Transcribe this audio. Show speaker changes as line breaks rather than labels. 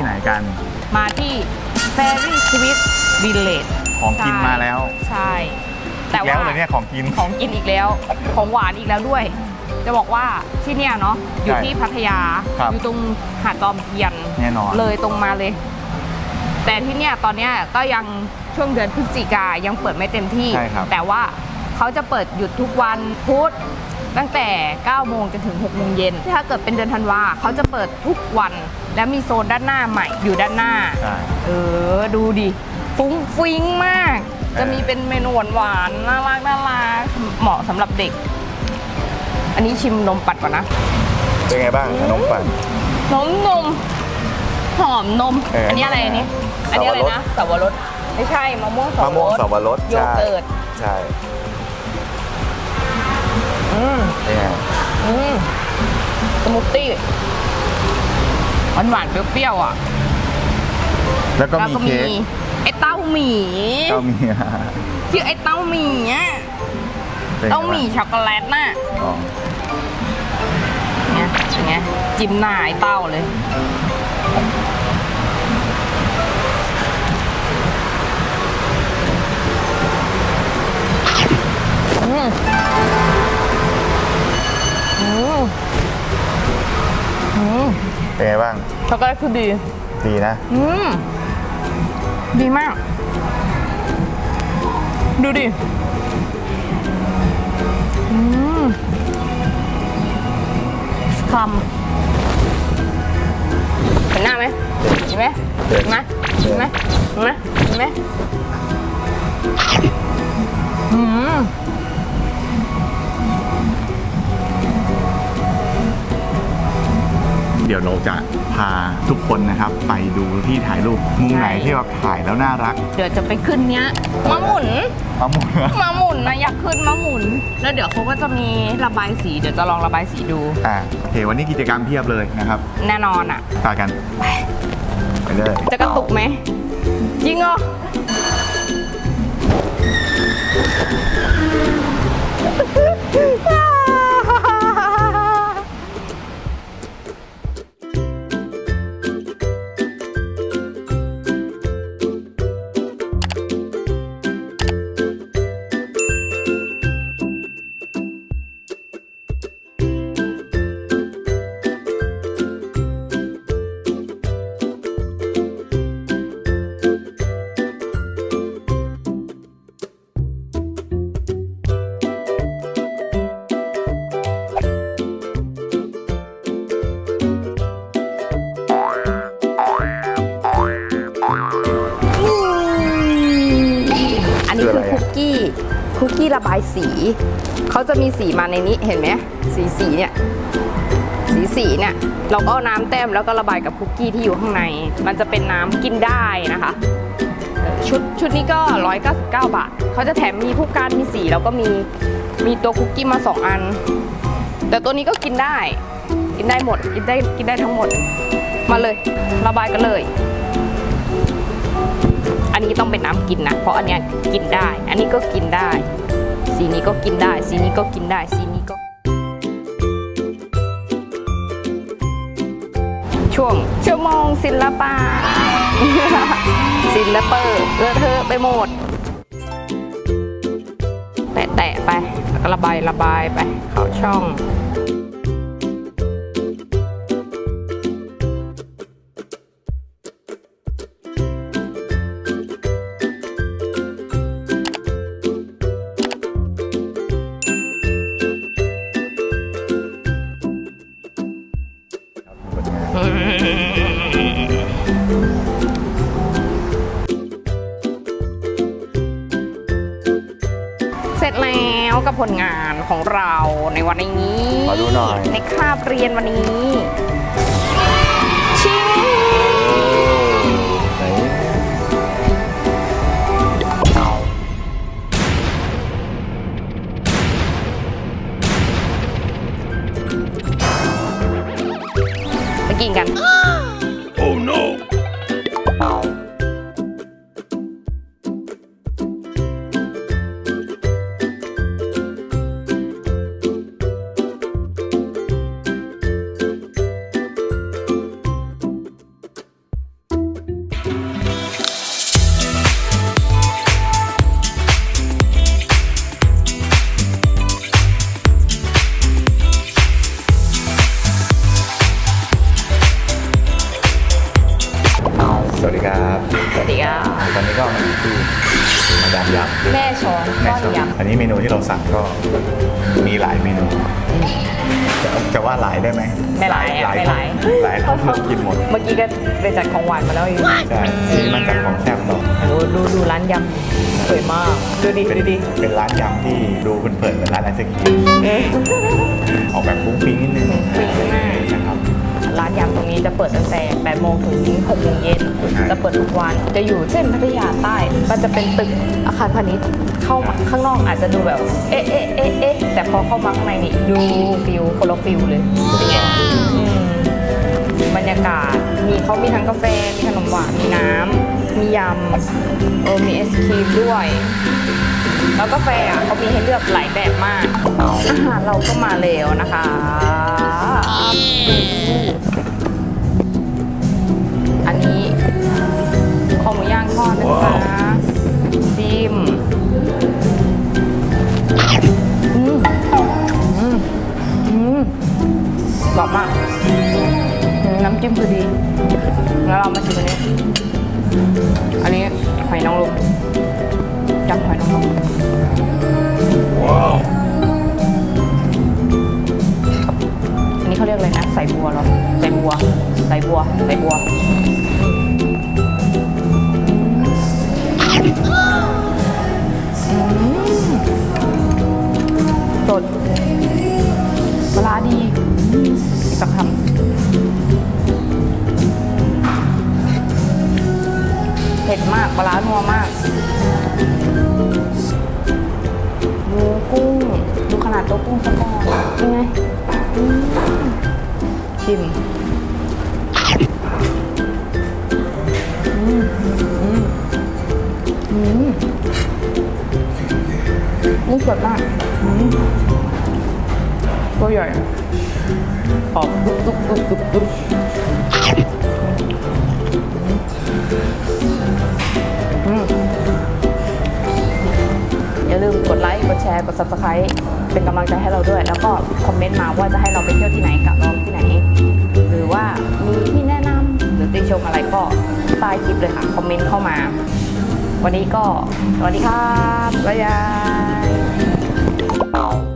ที่ไหนกัน
มาที่ Fairy Sweet Village
ของกินมาแล้ว
ใช่ แต่
แล้ว
ว่า
เลยเนี่ยของกิน
ของกินอีกแล้ว ของหวานอีกแล้วด้วย จะบอกว่าที่เนี่ยเนาะอยู่
ใช่
ที่พัทยา
ครับ
อยู่ตรงหาดจอมเทียน
แน่นอน
เลยตรงมาเลย แต่ที่เนี่ยตอนเนี้ยก็ยังช่วงเดือนพฤศจิกายังเปิดไม่เต็มที่
ใช่ครับ
แต่ว่าเขาจะเปิดหยุดทุกวันพุธตั้งแต่ 9 โมงจนถึง 6 โมงเย็น ถ้าเกิดเป็นเดือนธันวาเขาจะเปิดทุกวัน และมีโซนด้านหน้าใหม่อยู่ด้านหน้า
ใช่
เออ ดูดิ ฟุ้งฟิ้งมาก
เออ
จะมีเป็นเมนูหวานๆน่ารักน่ารักเหมาะสำหรับเด็ก อันนี้ชิมนมปัดก่อนนะ
เป็นไงบ้างขนมปัง
นมนมหอมนม
เอออั
อันนี้อะไรอันนี้ อันนี้อะไรนะสับปะรดไม่ใช่มะม่วงสับ
มะม่วงสับปะรด
โยเกิร์ต
ใช่
อืม
เป็นไง
อืมสมูทตี้ หวานหวานๆเปรี้ยวๆอะ
แล้วก็มีเค้ก
ไอ้เต้าหมี่
ก็มี
ชื่อไอ้เต้าหมี่อะ
เป็นไง
เต้าหมี่ช็อกโกแลตน่ะ
อ๋อ
เนี่ยเป็นไงจิ้มหน้าไอ้เต้าเลย อืม
เป็นไงบ้าง
ช็อกโกแลตคือดี
ดีนะ
อืม ดีมาก ดูดิ อืมคำเห็นหน้าไหมเห็นไหม
เห็
เห็
น
นไหมเห็นไหมเห็นไหมเห็นไหมอืม
เดี๋ยวเราจะพาทุกคนนะครับไปดูที่ถ่ายรูปมุมไหนที่แบบถ่ายแล้วน่ารัก
เดี๋ยวจะไปขึ้นเนี้ยมาหมุน
เอาหมด
มาหมุนนะอยากขึ้นมาหมุน แล้วเดี๋ยวเขาก็จะมีระบายสีเดี๋ยวจะลองระบายสีดู
อ่าโอเควันนี้กิจกรรมเพียบเลยนะครับ
แน่นอนอะ
พากันไปเลย
จะกระตุกไหมจริงเหรอ อันนี้คือคุกกี้คุกกี้ระบายสี เขาจะมีสีมาในนี้เห็นไหมสีสีเนี่ยสีสีเนี่ยเราก็เอาน้ำแต้มแล้วก็ระบายกับคุกกี้ที่อยู่ข้างใน มันจะเป็นน้ำกินได้นะคะเออชุดชุดนี้ก็ 199 บาท เขาจะแถมมีผู้การมีสีแล้วก็มีมีตัวคุกกี้มา 2 อัน แต่ตัวนี้ก็กินได้ กินได้หมด กินได้กินได้ทั้งหมด มาเลย ระบายกันเลยอั นนี้ต้องเป็นน้ำกินนะ เพราะอันเนี้ยกินได้ อันนี้ก็กินได้ สีนี้ก็กินได้ สีนี้ก็กินได้ สีนี้ก็ ช่วงชั่วโมงศิลปะศิลปะเลอะเทอะไปหมด แตะๆไปแล้วก็ระบายระบายไป เข้าช่อง ผลงานของเราในวันนี้
ขอดูหน่อย
ในคาบเรียนวันนี้ชิง
ไหน
ไปกินกัน
วัสดีครับ
สวัสดีค่ะ
ตอนนี้ก็มาอยู่ที่มาดามยำ
แม่ช้อน
แม่
ก้อน
ชอบ
ย
อันนี้เมนูที่เราสั่งก็มีหลายเมนู จะจะว่าหลายได้ไหมำ
ไม่หลาย
ห
อะ
ลาย
ไม่หลาย
หลายเท่าที่กินหมด
เมื่อกี้ก็ไปจัดของหวานมาแล้วอีก
ใช่นี่มันจากของแซ่บต่อ
ดูดูดูร้านยำสวยมากดูดิ
เป็น
ดูดิ
เป็นร้านยำที่ดูเพลินๆเหมือนร้านไอศครีม
เอ๊ะ
ออกแบบฟุ้งฟิ้งนิดนึง รับ
ร้านยำตรงนี้จะเปิดตั้งแต่8โมงถึง6โมงเย็น
ใช่
จะเปิดทุกวัน จะอยู่เส้นพัทยาใต้ก็จะเป็นตึกอาคารพาณิชย์เข้ามาข้างนอกอาจจะดูแบบเอ๊ะเอ๊ะเอ๊ะเอ๊ะแต่พอเข้ามาข้างในนี่ดูฟิลคนละฟิลเลยเป็นไงอืมบรรยากาศมีเขามีทั้งกาแฟ มีขนมหวาน มีน้ำ มียำเออมีไอศครีมด้วย แล้วกาแฟอะเขามีให้เลือกหลายแบบมาก อาหารเราก็มาแล้วนะคะ อันนี้คอหมูย่างทอดนะจ๊ะซิม บัวใส่บัวสดปลาดีสักคำเผ็ดมากปลานัวมากดูกุ้ง ดูขนาดตัวกุ้งซะก่อนยังไงชิม นี่สดมากตัวใหญ่ออกตุ๊บตุ๊บตุ๊บตุ๊บตุ๊บอืมอย่าลืมกดไลค์กดแชร์กด subscribe เป็นกำลังใจให้เราด้วย แล้วก็คอมเมนต์มาว่าจะให้เราไปเที่ยวที่ไหนกับเราที่ไหน หรือว่ามีที่แนะนำหรือติชมอะไรก็ใต้คลิปเลยค่ะ คอมเมนต์เข้ามา วันนี้ก็สวัสดีครับบ๊ายบาย